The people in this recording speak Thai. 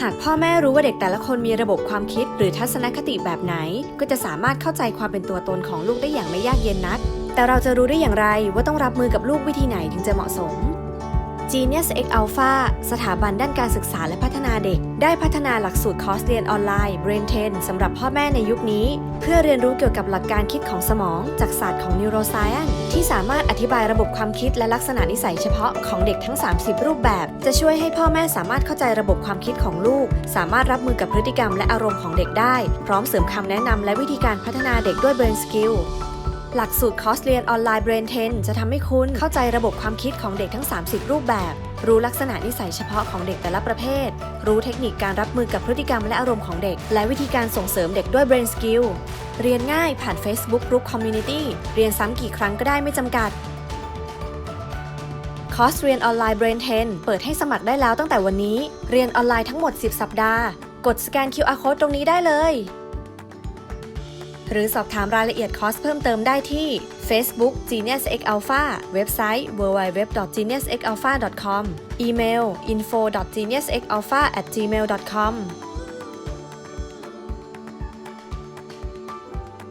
หากพ่อแม่รู้ว่าเด็กแต่ละคนมีระบบความคิดหรือทัศนคติแบบไหน ก็จะสามารถเข้าใจความเป็นตัวตนของลูกได้อย่างไม่ยากเย็นนัก แต่เราจะรู้ได้อย่างไรว่าต้องรับมือกับลูกวิธีไหนถึงจะเหมาะสม Genius X Alpha สถาบันด้านการศึกษาและพัฒนาเด็ก ได้พัฒนาหลักสูตรคอร์สเรียนออนไลน์ Brain 10 สำหรับพ่อแม่ในยุคนี้ เพื่อเรียนรู้เกี่ยวกับหลักการคิดของสมองจากศาสตร์ของ Neuroscience ที่สามารถอธิบายระบบความคิดและลักษณะนิสัยเฉพาะของเด็กทั้ง 30 รูปแบบ จะช่วยให้พ่อแม่สามารถเข้าใจระบบความคิดของลูก สามารถรับมือกับพฤติกรรมและอารมณ์ของเด็กได้ พร้อมเสริมคำแนะนำและวิธีการพัฒนาเด็กด้วย Brain Skill หลักสูตรคอร์สเรียนออนไลน์ Brain 10 จะทำให้คุณเข้าใจระบบความคิดของเด็กทั้ง 30 รูปแบบ รู้ลักษณะนิสัยเฉพาะของเด็กแต่ละประเภท รู้เทคนิคการรับมือกับพฤติกรรมและอารมณ์ของเด็ก และวิธีการส่งเสริมเด็กด้วย Brain Skill เรียนง่ายผ่าน Facebook Group Community เรียนซ้ำกี่ครั้งก็ได้ไม่จำกัดคอร์สเรียนออนไลน์ Brain 10 เปิดให้สมัครได้แล้วตั้งแต่วันนี้ เรียนออนไลน์ทั้งหมด 10 สัปดาห์ กดสแกน QR Code ตรงนี้ได้เลย หรือสอบถามรายละเอียดคอร์สเพิ่มเติมได้ที่ Facebook Genius X Alpha เว็บไซต์ www.geniusxalpha.com อีเมล info.geniusxalpha@gmail.com